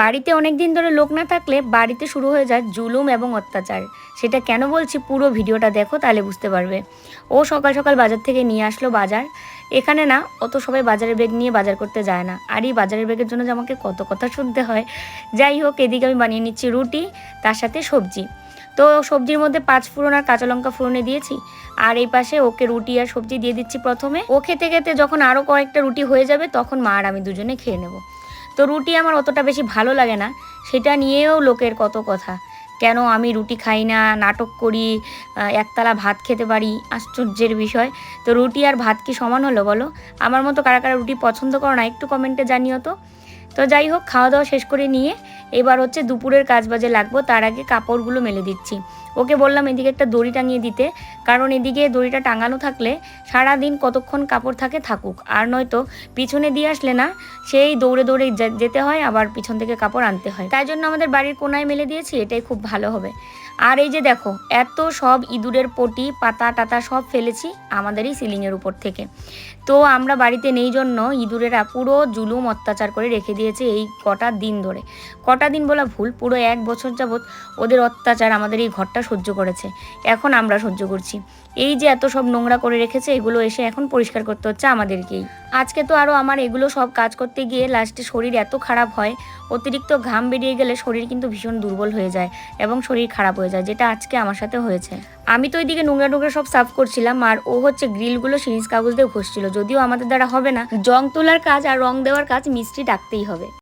বাড়িতে অনেক দিন ধরে লোক না থাকলে বাড়িতে শুরু হয়ে যায় জুলুম এবং অত্যাচার। সেটা কেন বলছি পুরো ভিডিওটা দেখো, তাহলে বুঝতে পারবে। ও সকাল সকাল বাজার থেকে নিয়ে আসলো বাজার। এখানে না অত সবাই বাজারের ব্যাগ নিয়ে বাজার করতে যায় না। আর এই বাজারের ব্যাগের জন্য যে আমাকে কত কথা শুনতে হয়। যাই হোক, এদিকে আমি বানিয়ে নিচ্ছি রুটি, তার সাথে সবজি। তো সবজির মধ্যে পাঁচ ফোড়ন আর কাঁচা লঙ্কা ফোড়নে দিয়েছি। আর এই পাশে ওকে রুটি আর সবজি দিয়ে দিচ্ছি প্রথমে। ও খেতে খেতে যখন আরও কয়েকটা রুটি হয়ে যাবে, তখন মা আর আমি দুজনে খেয়ে নেব। তো রুটি আমার অতটা বেশি ভালো লাগে না। সেটা নিয়েও লোকের কত কথা। কেন আমি রুটি খাই না, নাটক করি একতলা ভাত খেতে পারি? আশ্চর্যের বিষয়। তো রুটি আর ভাত কি সমান হলো বলো? আমার মতো কারা কারা রুটি পছন্দ করো না, একটু কমেন্টে জানিও তো। তো যাই হোক খাওয়া দাওয়া শেষ করে নিয়ে এবার হচ্ছে দুপুরের কাজ বাজে লাগবো, তার আগে কাপড়গুলো মেলে দিচ্ছি। ওকে বললাম, এদিকে একটা দড়ি টাঙিয়ে দিতে। কারণ এদিকে দড়িটা টাঙানো থাকলে সারা দিন কতক্ষণ কাপড় থাকে থাকুক। আর নয়তো পিছনে দিয়ে আসলে না, সেই দৌড়ে দৌড়ে যেতে হয়, আবার পিছন থেকে কাপড় আনতে হয়। তাই জন্য আমাদের বাড়ির কোনায় মেলে দিয়েছি, এটাই খুব ভালো হবে। আর এই যে দেখো, এত সব ইঁদুরের পটি, পাতা, টাতা সব ফেলেছি আমাদেরই সিলিংয়ের উপর থেকে। তো আমরা বাড়িতে নেই জন্য ইঁদুরেরা পুরো জুলুম অত্যাচার করে রেখে দিয়েছে এই কটা দিন ধরে। কটা দিন বলা ভুল, পুরো এক বছর যাবৎ ওদের অত্যাচার আমাদের এই ঘরটা সহ্য করেছে। এখন আমরা সহ্য করছি। এই যে এত সব নোংরা করে রেখেছে, এগুলো এসে এখন পরিষ্কার করতে হচ্ছে আমাদেরকেই। আজকে তো আরও আমার এগুলো সব কাজ করতে গিয়ে লাস্টে শরীর এত খারাপ হয়, অতিরিক্ত ঘাম বেরিয়ে গেলে শরীর কিন্তু ভীষণ দুর্বল হয়ে যায় এবং শরীর খারাপ হয়ে যায়, যেটা আজকে আমার সাথে হয়েছে। আমি তো ওইদিকে নোংরা নোংরা সব সাফ করছিলাম আর ও হচ্ছে গ্রিলগুলো সিরিজ কাগজ দিয়ে ঘষছিল, যদিও আমাদের দ্বারা হবে না। জং তোলার কাজ আর রং দেওয়ার কাজ মিস্ত্রি ডাকতেই হবে।